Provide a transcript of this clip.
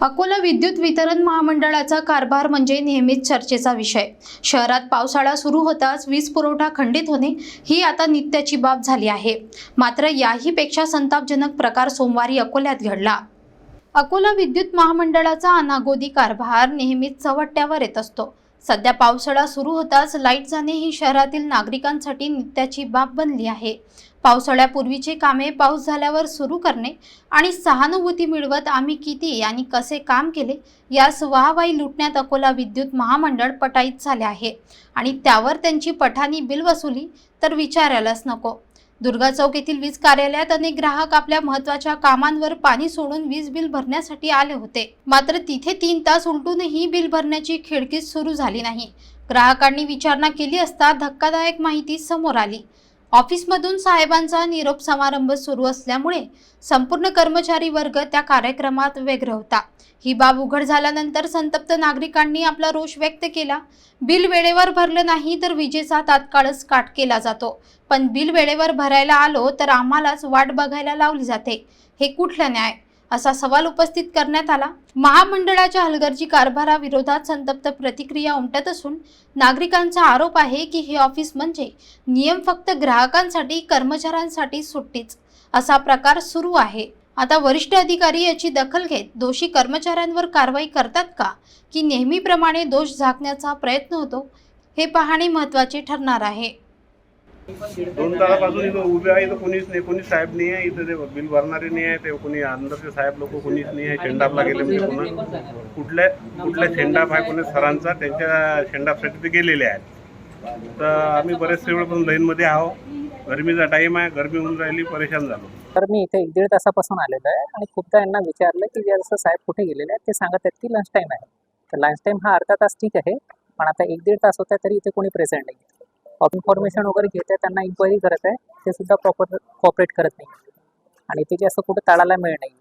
अकोला विद्युत वितरण महामंडळाचा कारभार म्हणजे नेहमीच चर्चेचा विषय. शहरात पावसाळा सुरू होताच वीज पुरवठा खंडित होणे ही आता नित्याची बाब झाली आहे. मात्र याहीपेक्षा संतापजनक प्रकार सोमवारी अकोल्यात घडला. अकोला विद्युत महामंडळाचा अनागोदी कारभार नेहमीच चव्हाट्यावर येत असतो. सध्या पावसाळा सुरू होताच लाइट जाणे ही शहरातील नागरिकांसाठी नित्याची बाब बनली आहे. पावसाळ्यापूर्वीचे कामे पाऊस झाल्यावर सुरू करणे आणि सहानुभूती मिळवत आम्ही किती आणि कसे काम केले यास वाहवाही लुटण्यात अकोला विद्युत महामंडळ पटाईत झाले आहे. आणि त्यावर त्यांची पठाणी बिल वसुली तर विचारायलाच नको. दुर्गा चौक येथील वीज कार्यालयात अनेक ग्राहक आपल्या महत्त्वाच्या कामांवर पाणी सोडून वीज बिल भरण्यासाठी आले होते. मात्र तिथे तीन तास उलटूनही बिल भरण्याची खिडकीच सुरू झाली नाही. ग्राहकांनी विचारणा केली असता धक्कादायक माहिती समोर आली. ऑफिसमधून साहेबांचा निरोप समारंभ सुरू असल्यामुळे संपूर्ण कर्मचारी वर्ग त्या कार्यक्रमात व्यग्र होता. ही बाब उघड झाल्यानंतर संतप्त नागरिकांनी आपला रोष व्यक्त केला. बिल वेळेवर भरलं नाही तर विजेचा तात्काळच काट केला जातो. पण बिल वेळेवर भरायला आलो तर आम्हालाच वाट बघायला लावली जाते. हे कुठलं न्याय? असा सवाल उपस्थित करण्यात आला. महामंडळाच्या हलगर्जी कारभाराविरोधात संतप्त प्रतिक्रिया उमटत असून नागरिकांचा आरोप आहे की हे ऑफिस म्हणजे नियम फक्त ग्राहकांसाठी कर्मचाऱ्यांसाठी सुट्टीच असा प्रकार सुरू आहे. आता वरिष्ठ अधिकारी याची दखल घेत दोषी कर्मचाऱ्यांवर कारवाई करतात का? की नेहमीप्रमाणे दोष झाकण्याचा प्रयत्न होतो? हे पाहणे महत्त्वाचे ठरणार आहे. दोन तासापासून इथं उभे आहे इथं कोणीच नाही कोणी साहेब नाही आहे इथं ते बिल भरणारे नाही आहे ते कोणी अंदरचे साहेब लोक कोणीच नाही आहे शेंडापला गेले म्हणजे पुन्हा कुठल्या कुठल्या शेंडाप आहे कोणी सरांचा त्यांच्या शेंडापसाठी ते गेलेले आहेत. तर आम्ही बरेचसे वेळ पण लाईनमध्ये आहो गरमीचा टाईम आहे गरमी होऊन राहिली परेशान झालो. तर मी इथे एक दीड तासापासून आलेलो आहे आणि खूपदा यांना विचारलं की जसं साहेब कुठे गेलेले आहेत ते सांगत आहेत की लंच टाईम आहे. तर लंच टाईम हा अर्धा तास ठीक आहे पण आता एक दीड तास होता तरी इथे कोणी प्रेझेंट नाही इन्फॉर्मेशन वगैरे घेत आहे त्यांना इन्क्वायरी करत आहे ते सुद्धा प्रॉपर कॉपरेट करत नाही. आणि ते जे असं कुठं तळाला मिळ नाही.